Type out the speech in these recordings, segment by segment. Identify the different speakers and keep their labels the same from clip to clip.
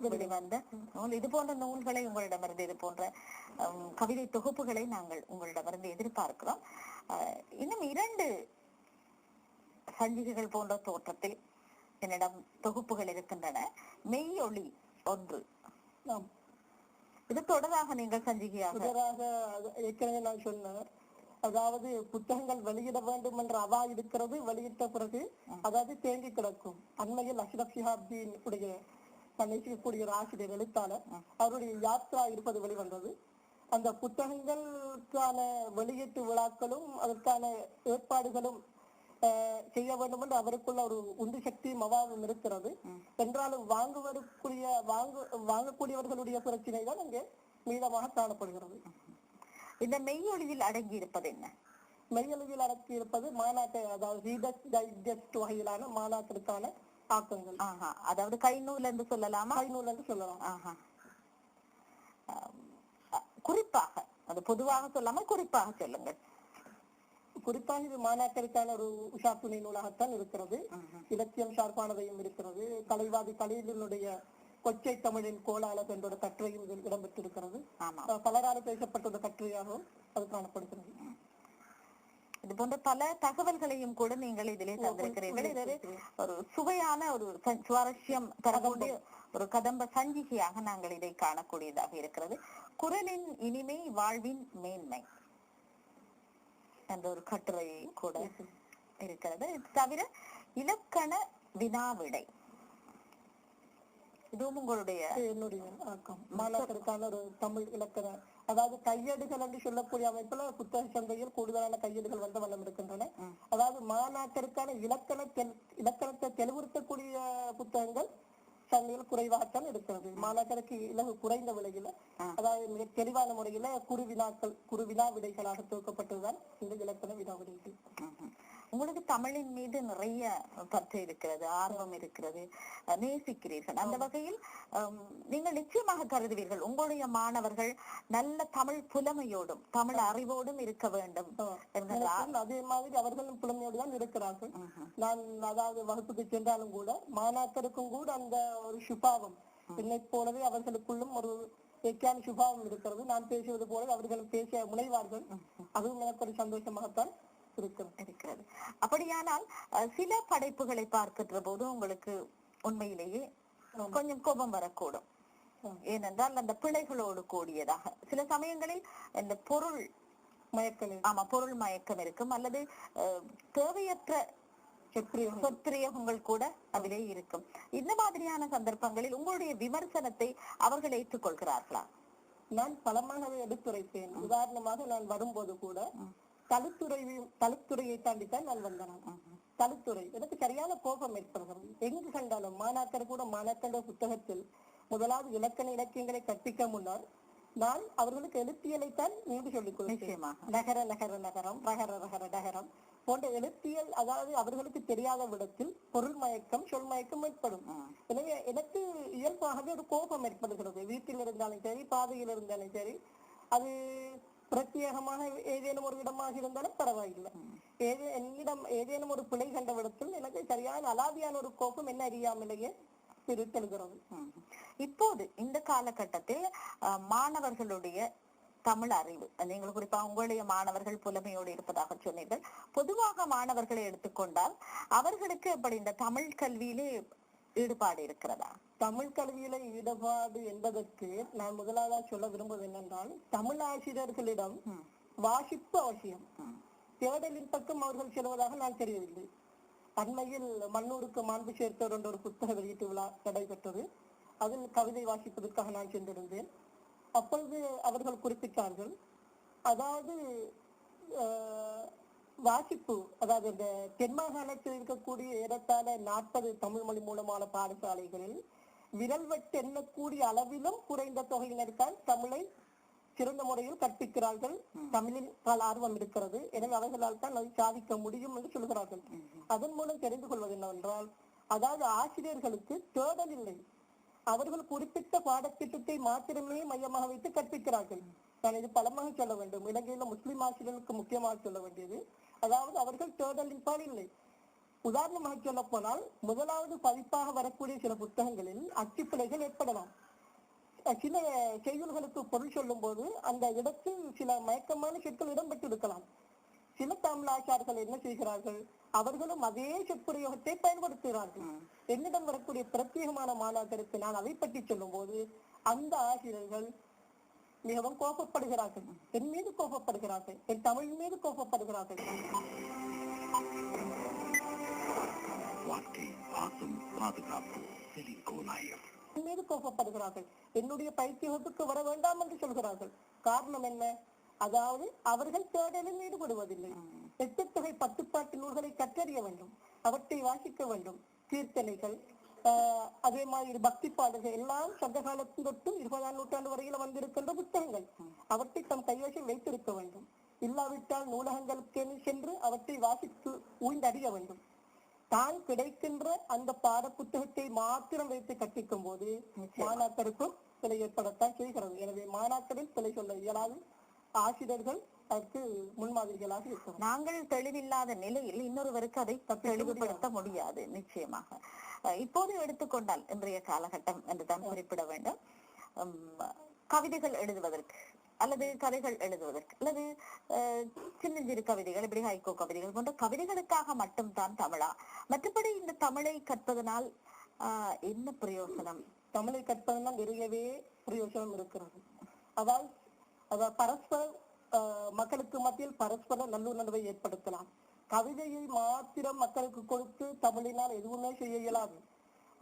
Speaker 1: நூல் இது போன்ற நூல்களை உங்களிடமிருந்து இது போன்ற கவிதை தொகுப்புகளை நாங்கள் உங்களிடமிருந்து எதிர்பார்க்கிறோம். இன்னும் இரண்டு சஞ்சிகைகள் போன்ற தோற்றத்தில் என்னிடம் தொகுப்புகள் இருக்கின்றன. மெய்யொளி ஒன்று.
Speaker 2: ஆம்.
Speaker 1: இது தொடராக நீங்கள் சஞ்சிகையாக
Speaker 2: தொடராக ஏற்கனவே நான் சொன்னேன். அதாவது புத்தகங்கள் வெளியிட வேண்டும் என்ற அவா இருக்கிறது வெளியிட்ட பிறகு அதாவது தேங்கி கிடக்கும். அண்மையில் அஷ்ரப் ஷிஹாப்தீன் உடைய நேசிக்கக்கூடிய ஒரு ஆசிரியர் எழுத்தாளர் அவருடைய யாத்ரா இருப்பது வெளிவந்தது. அந்த புத்தகங்களுக்கான வெளியீட்டு விழாக்களும் அதற்கான ஏற்பாடுகளும் செய்ய வேண்டும் என்று அவருக்குள்ள ஒரு உந்து சக்தியும் அவாவும் இருக்கிறது. என்றாலும் வாங்குவதற்குரிய வாங்கு வாங்கக்கூடியவர்களுடைய பிரச்சனை தான் அங்கே மீதமாக காணப்படுகிறது.
Speaker 1: இந்த மெய்யொளியில் அடங்கி இருப்பது என்ன?
Speaker 2: மெய்யளவில் அடக்கி இருப்பது மாநாட்டை அதாவது ரீடர்ஸ் டைஜஸ்ட் வகையிலான மாநாட்டிற்கான ஆக்கங்கள்
Speaker 1: ஆஹா அதாவது கைநூல் என்று சொல்லலாமா?
Speaker 2: கைநூல் என்று சொல்லலாம்.
Speaker 1: ஆஹா. குறிப்பாக அது பொதுவாக சொல்லாமல் குறிப்பாக சொல்லுங்கள்.
Speaker 2: குறிப்பாக இது மாநாட்டிற்கான ஒரு உஷா துணை நூலாகத்தான் இருக்கிறது. இலக்கியம் சார்பானதையும் இருக்கிறது. கலைவாதி கலைஞனுடைய கொச்சை தமிழின் கோலாளர் என்ற கட்டுரையும் இதில் இடம்பெற்றிருக்கிறது. பலரால் பேசப்பட்ட ஒரு கட்டுரையாகவும் அது காணப்படுகிறது.
Speaker 1: இது போன்ற பல தகவல்களையும் கூட நீங்கள் இதிலே தந்திருக்கிறீர்கள். இது ஒரு சுவையான ஒரு சுவாரஸ்யம் தரக்கூடிய ஒரு கதம்ப சஞ்சிகையாக நாங்கள் இதை காணக்கூடியதாக இருக்கிறது. குரலின் இனிமை வாழ்வின் மேன்மை என்ற ஒரு கட்டுரை கூட இருக்கிறது. தவிர இலக்கண வினாவிடை. இதுவும் உங்களுடைய
Speaker 2: என்னுடைய மாநாட்டிற்கான ஒரு தமிழ் இலக்கண அதாவது கையேடுகள் என்று சொல்லக்கூடிய அமைப்புல புத்தக சந்தையில் கூடுதலான கையேடுகள் வந்த வண்ணம் இருக்கின்றன. அதாவது மாநாட்டிற்கான இலக்கண இலக்கணத்தை தெளிவுறுத்தக்கூடிய புத்தகங்கள் சந்தையில் குறைவாகத்தான் இருக்கிறது. மாநாட்டிற்கு இலகு குறைந்த விலையில அதாவது மிக தெளிவான முறையில குறு வினாக்கள் குறு வினா விடைகளாக தொகுக்கப்பட்டதுதான் இந்த இலக்கண வினா விடைகள்.
Speaker 1: உங்களுக்கு தமிழின் மீது நிறைய பற்று இருக்கிறது ஆர்வம் இருக்கிறது நேசிக்கிறீர்கள். அந்த வகையில் நீங்கள் நிச்சயமாக கருதுவீர்கள். உங்களுடைய மாணவர்கள் நல்ல தமிழ் புலமையோடும் தமிழ் அறிவோடும் இருக்க வேண்டும்.
Speaker 2: அதே மாதிரி அவர்களும் புலமையோடு தான் இருக்கிறார்கள் நான் அதாவது வகுப்புக்கு சென்றாலும் கூட மாணாக்கருக்கும் கூட அந்த ஒரு சுபாவம். என்னை போலவே அவர்களுக்குள்ளும் ஒரு இயற்கையான சுபாவம் இருக்கிறது. நான் பேசுவது போல அவர்கள் பேச முனைவார்கள். அதுவும் எனக்கு ஒரு சந்தோஷமாகத்தான் இருக்கிறது
Speaker 1: இருக்கிறது அப்படியானால் சில படைப்புகளை பார்க்கின்ற போது உங்களுக்கு உண்மையிலேயே கொஞ்சம் கோபம் வரக்கூடும். ஏனென்றால் அந்த பிழைகளோடு கூடியதாக. சில சமயங்களில் இந்த பொருள்
Speaker 2: மயக்கலை
Speaker 1: ஆமா பொருள் மயக்கம் இருக்கும். அல்லது தேவையற்ற சொற்பிரயோகங்கள் கூட அதிலே இருக்கும். இந்த மாதிரியான சந்தர்ப்பங்களில் உங்களுடைய விமர்சனத்தை அவர்கள் ஏற்றுக்கொள்கிறார்களா?
Speaker 2: நான் பலமாகவே எடுத்துரைப்பேன். உதாரணமாக நான் வரும்போது கூட தலுத்துறையும் தலுத்துறையை தாண்டித்தான் நான் வந்தேன். தலுத்துறை. எனக்கு சரியான கோபம் ஏற்படுகிறது. எங்கு கண்டாலும் மாணாக்கர் கூட மாணாக்கர் புத்தகத்தில் முதலாவது இலக்கண இலக்கியங்களை கற்பிக்க முன்னால் நான் அவர்களுக்கு எழுத்தியலைத்தான் இங்கு சொல்லிக் கொடுத்தேன். நகர நகர நகரம் ரகர ரகர நகரம் போன்ற எழுத்தியல் அதாவது அவர்களுக்கு தெரியாத விடத்தில் பொருள் மயக்கம் சொல் மயக்கம் ஏற்படும். எனவே எனக்கு இயல்பாகவே ஒரு கோபம் ஏற்படுகிறது. வீட்டில் இருந்தாலும் சரி பாதையில் இருந்தாலும் சரி அது பிரத்யேகமாக ஏதேனும் ஒரு இடமாக இருந்தாலும் பரவாயில்லை. ஏதே என்னிடம் ஏதேனும் ஒரு பிழை கண்ட விடத்தில் எனக்கு சரியான அலாதியான ஒரு கோபம் என்ன அறியாமலேயே பிரித்தெழுகிறது
Speaker 1: இப்போது இந்த காலகட்டத்தில் மாணவர்களுடைய தமிழ் அறிவு நீங்கள் குறிப்பா உங்களுடைய மாணவர்கள் புலமையோடு இருப்பதாக சொன்னீர்கள். பொதுவாக மாணவர்களை எடுத்துக்கொண்டால் அவர்களுக்கு அப்படி இந்த தமிழ் கல்வியிலே ஈடுபாடு இருக்கிறதா?
Speaker 2: தமிழ் கல்வியில ஈடுபாடு என்பதற்கு நான் முதலாவதாக சொல்ல விரும்புவது என்னென்றால் தமிழ் ஆசிரியர்களிடம் வாசிப்பு அவசியம். தேடலின் பக்கம் அவர்கள் செல்வதாக நான் தெரியவில்லை. அண்மையில் மண்ணூருக்கு மாண்பு சேர்த்தவர் என்ற ஒரு புத்தக வெளியீட்டு விழா நடைபெற்றது. அதில் கவிதை வாசிப்பதற்காக நான் சென்றிருந்தேன். அப்பொழுது அவர்கள் குறிப்பிட்டார்கள் அதாவது ஆஹ், வாசிப்பு அதாவது இந்த தென் மாகாணத்தில் இருக்கக்கூடிய ஏறத்தாழ நாற்பது தமிழ் மொழி மூலமான பாடசாலைகளில் விரல் வெட்டு எண்ணக்கூடிய அளவிலும் குறைந்த தொகையினர்தான் தமிழை சிறந்த முறையில் கற்பிக்கிறார்கள். தமிழில் பல ஆர்வம் இருக்கிறது. எனவே அவர்களால் தான் அதை சாதிக்க முடியும் என்று சொல்கிறார்கள். அதன் மூலம் தெரிந்து கொள்வது என்னவென்றால் அதாவது ஆசிரியர்களுக்கு தேடல் இல்லை. அவர்கள் குறிப்பிட்ட பாடத்திட்டத்தை மாத்திரமே மையமாக வைத்து கற்பிக்கிறார்கள். நான் இது பலமாக சொல்ல வேண்டும். இலங்கையில முஸ்லிம் ஆசிரியர்களுக்கு முக்கியமாக சொல்ல வேண்டியது அதாவது அவர்கள் தேடலின் பால் இல்லை உதாரணமாக சொல்ல போனால் முதலாவது பதிப்பாக வரக்கூடிய சில புத்தகங்களில் அச்சுப்பிழைகள் ஏற்படலாம். சில செய்யுள்களுக்கு பொருள் சொல்லும் போது அந்த இடத்தில் சில மயக்கமான சொற்கள் இடம்பெற்றிருக்கலாம். சில தமிழாச்சார்கள் என்ன செய்கிறார்கள்? அவர்களும் அதே சொற்பிரயோகத்தை பயன்படுத்துகிறார்கள். என்னிடம் வரக்கூடிய பிரத்யேகமான மாணாக்கருக்கு நான் அதை பற்றி சொல்லும் போது அந்த ஆசிரியர்கள் மிகவும் கோபப்படுகிறார்கள். என் மீது கோபப்படுகிறார்கள். என் தமிழ் மீது கோபப்படுகிறார்கள். என் மீது கோபப்படுகிறார்கள். என்னுடைய பயிற்சியகத்துக்கு வர வேண்டாம் என்று சொல்கிறார்கள். காரணம் என்ன? அதாவது அவர்கள் தேடலில் ஈடுபடுவதில்லை. எட்டுத்தொகை பத்துப்பாட்டு நூல்களை கற்றறிய வேண்டும். அவற்றை வாசிக்க வேண்டும். கீர்த்தனைகள் அதே மாதிரி பக்தி பாடல்கள் எல்லாம் சங்க காலத்தில் தொட்டு இருபதாம் நூற்றாண்டு வரையில வந்திருக்கின்ற புத்தகங்கள். அவற்றை தம் கைவசம் வைத்திருக்க வேண்டும். இல்லாவிட்டால் நூலகங்களுக்கு சென்று அவற்றை வாசித்து ஊய்ந்தறிய வேண்டும். தான் கிடைக்கின்ற அந்த பாட புத்தகத்தை மாத்திரம் வைத்து கற்பிக்கும் போது மாணாக்கருக்கும் பிழை ஏற்படத்தான் செய்கிறது. எனவே மாணாக்கரில் பிழை சொல்ல இயலாது. ஆசிரியர்கள் அதற்கு முன்மாதிரிகளாக இருக்கிறோம்
Speaker 1: நாங்கள் தெளிவில்லாத நிலையில் இன்னொருவருக்கு அதை தெளிவுபடுத்த முடியாது. நிச்சயமாக. இப்போது எடுத்துக்கொண்டால் இன்றைய காலகட்டம் என்று தான் குறிப்பிட வேண்டும். கவிதைகள் எழுதுவதற்கு அல்லது கதைகள் எழுதுவதற்கு அல்லது சின்னஞ்சிறு கவிதைகள் இப்படி ஹைகோ கவிதைகள் போன்ற கவிதைகளுக்காக மட்டும்தான் தமிழா? மற்றபடி இந்த தமிழை கற்பதனால் என்ன பிரயோசனம்?
Speaker 2: தமிழை கற்பதனால் நிறையவே பிரயோஜனம் இருக்கிறது. அதாவது பரஸ்பர மக்களுக்கு மத்தியில் பரஸ்பர நல்லுணர்வை ஏற்படுத்தலாம். கவிதையை மாத்திரம் மக்களுக்கு கொடுத்து தமிழினால் எதுவுமே செய்ய இயலாது.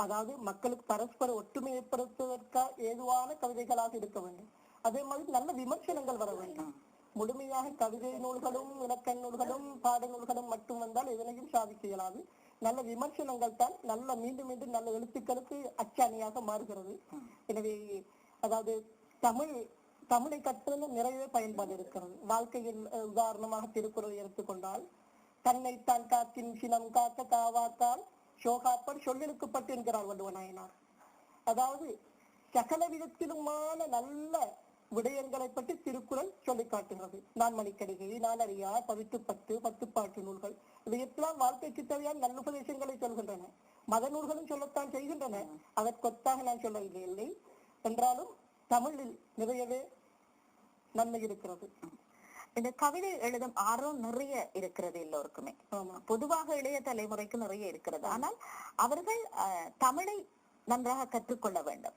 Speaker 2: அதாவது மக்களுக்கு பரஸ்பர ஒற்றுமை ஏற்படுத்துவதற்காக ஏதுவான கவிதைகளாக இருக்க வேண்டும். அதே மாதிரி நல்ல விமர்சனங்கள் வர வேண்டும். முழுமையாக கவிதை நூல்களும் இலக்கண நூல்களும் பாட நூல்களும் மட்டும் வந்தால் எதனையும் சாதிக்க இயலாது. நல்ல விமர்சனங்கள் தான் நல்ல மீண்டும் மீண்டும் நல்ல எழுத்துக்களுக்கு அச்சாணியாக மாறுகிறது. எனவே அதாவது தமிழ் தமிழை கற்பதில் நிறையவே பயன்பாடு இருக்கிறது. வாழ்க்கையில் உதாரணமாக திருக்குறள் எடுத்துக்கொண்டால் தன்னைத்தான் காத்தின் சினம் காக்க காவாத்தால் சோகாப்பர் சொல்லெழுக்கப்பட்டு என்கிறார் வள்ளுவநாயனார் அதாவது சகல விதத்திலுமான நல்ல விடயங்களை பற்றி திருக்குறள் சொல்லி காட்டுகிறது. நான் மணிக்கடிகை நான் அறியா பவித்து பத்து பத்து பாட்டு நூல்கள். இவையெல்லாம் வாழ்க்கைக்கு தேவையான நல்லுபதேசங்களை சொல்கின்றன. மத நூல்களும் சொல்லத்தான் செய்கின்றன. அதற்கொத்தாக நான் சொல்லவில்லை. இல்லை என்றாலும் தமிழில் நிறையவே நன்மை இருக்கிறது.
Speaker 1: இந்த கவிதை எழுதும் ஆர்வம் நிறைய இருக்கிறது எல்லோருக்குமே. பொதுவாக இளைய தலைமுறைக்கு நிறைய இருக்கிறது. ஆனால் அவர்கள் தமிழை நன்றாக கற்றுக்கொள்ள வேண்டும்.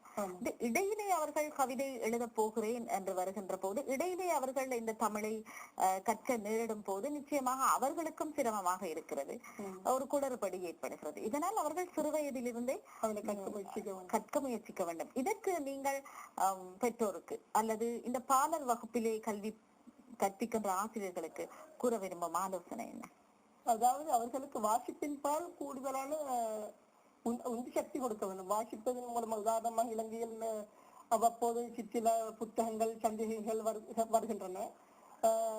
Speaker 1: இடையிலே அவர்கள் கவிதை எழுத போகிறேன் என்று வருகின்ற போது இடையிலே அவர்கள் இந்த தமிழை கற்க நேரிடும் போது நிச்சயமாக அவர்களுக்கும் சிரமமாக இருக்கிறது. ஒரு குளறுபடி ஏற்படுகிறது. இதனால் அவர்கள் சிறுவயதிலிருந்தே
Speaker 2: அவனை கற்க முயற்சிக்க வேண்டும்.
Speaker 1: கற்க முயற்சிக்க வேண்டும். இதற்கு நீங்கள் பெற்றோருக்கு அல்லது இந்த பாலர் வகுப்பிலே கல்வி கற்பிக்கின்ற ஆசிரியர்களுக்கு கூற விரும்பும் ஆலோசனை என்ன?
Speaker 2: அதாவது அவர்களுக்கு வாசிப்பின் பால் கூடுதலான உந்து சக்தி கொடுக்க வேண்டும். வாசிப்பதன் மூலம் உதாரணமாக இலங்கையில் அவ்வப்போது சிற்சில புத்தகங்கள் சஞ்சிகைகள் வரு- வருகின்றன.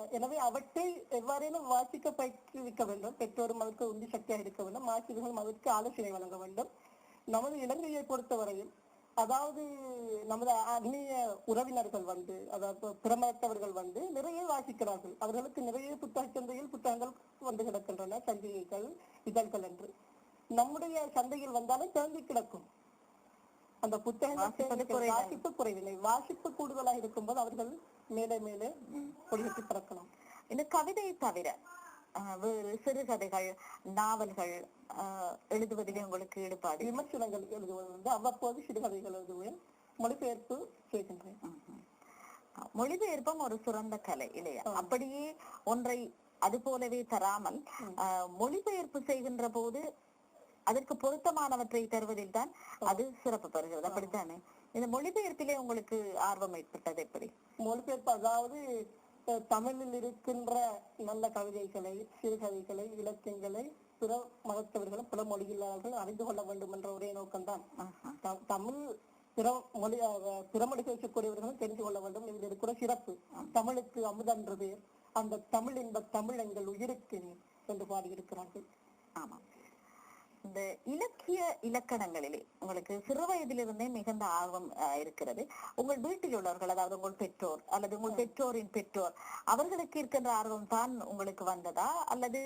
Speaker 2: எனவே அவற்றை எவ்வாறேனும் வாசிக்க பயிற்றுவிக்க வேண்டும். பெற்றோரும் அதற்கு உந்து சக்தியாக இருக்க வேண்டும். ஆசிரியர்களும் அதற்கு ஆலோசனை வழங்க வேண்டும். நமது இலங்கையை பொறுத்தவரையில் அதாவது நமது அந்நிய உறவினர்கள் வந்து அதாவது பிரமத்தவர்கள் வந்து நிறைய வாசிக்கிறார்கள். அவர்களுக்கு நிறைய புத்தக சந்தையில் புத்தகங்கள் வந்து கிடக்கின்றன சஞ்சிகைகள் இதழ்கள் என்று. நம்முடைய சந்தையில் வந்தாலும் தேங்கி கிடக்கும். அந்த புத்தகங்கள். வாசிப்பு குறைவில்லை. வாசிப்பு கூடுதலாக இருக்கும்போது அவர்கள் மேலே மேலே கொடிகட்டி பறக்கலாம்
Speaker 1: இந்த கவிதை தவிர வேறு சிறுகதைகள் நாவல்கள் எழுதுவதிலே உங்களுக்கு ஈடுபாடு.
Speaker 2: விமர்சனங்கள் எழுதுவது வந்து அவ்வப்போது சிறுகதைகள் எழுதுவேன். மொழிபெயர்ப்பு செய்கின்றேன்.
Speaker 1: மொழிபெயர்ப்பும் ஒரு சிறந்த கலை இல்லையா? அப்படியே ஒன்றை அது போலவே தராமல் மொழிபெயர்ப்பு செய்கின்ற போது அதற்கு பொருத்தமானவற்றை தருவதில் தான் அது சிறப்பு பெறுகிறது. அப்படித்தானே? இந்த மொழிபெயர்ப்பிலே உங்களுக்கு ஆர்வம் ஏற்பட்டது எப்படி?
Speaker 2: மொழிபெயர்ப்பு அதாவது தமிழில் இருக்கின்ற நல்ல கவிதைகளை சிறுகதைகளை இலக்கியங்களை பிற மதத்தவர்களும் பிற மொழியில்லாதவர்கள் அறிந்து கொள்ள வேண்டும் என்ற ஒரே நோக்கம்தான். தமிழ் பிற மொழி பிற மொழி பேசக்கூடியவர்களும் தெரிந்து கொள்ள வேண்டும். இதில் இருக்கிற சிறப்பு தமிழுக்கு அமுதன்று பேர் அந்த தமிழ் என்ப தமிழ் எங்கள் உயிருக்கு என்று பாடியிருக்கிறார்கள்.
Speaker 1: ஆமா. இந்த இலக்கிய இலக்கணங்களிலே உங்களுக்கு சிறு வயதிலிருந்தே மிகுந்த ஆர்வம் இருக்கிறது. உங்கள் வீட்டில் உள்ளவர்கள் அதாவது உங்கள் பெற்றோர் அல்லது உங்கள் பெற்றோரின் பெற்றோர் அவர்களுக்கு இருக்கின்ற ஆர்வம் தான் உங்களுக்கு வந்ததா? அல்லது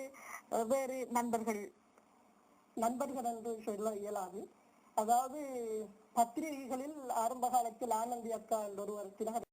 Speaker 1: வேறு நண்பர்கள்
Speaker 2: நண்பர்கள் என்று சொல்ல இயலாது. அதாவது பத்திரிகைகளில் ஆரம்ப காலத்தில் ஆனந்தி அக்கா என்ற ஒருவர் தினகரன்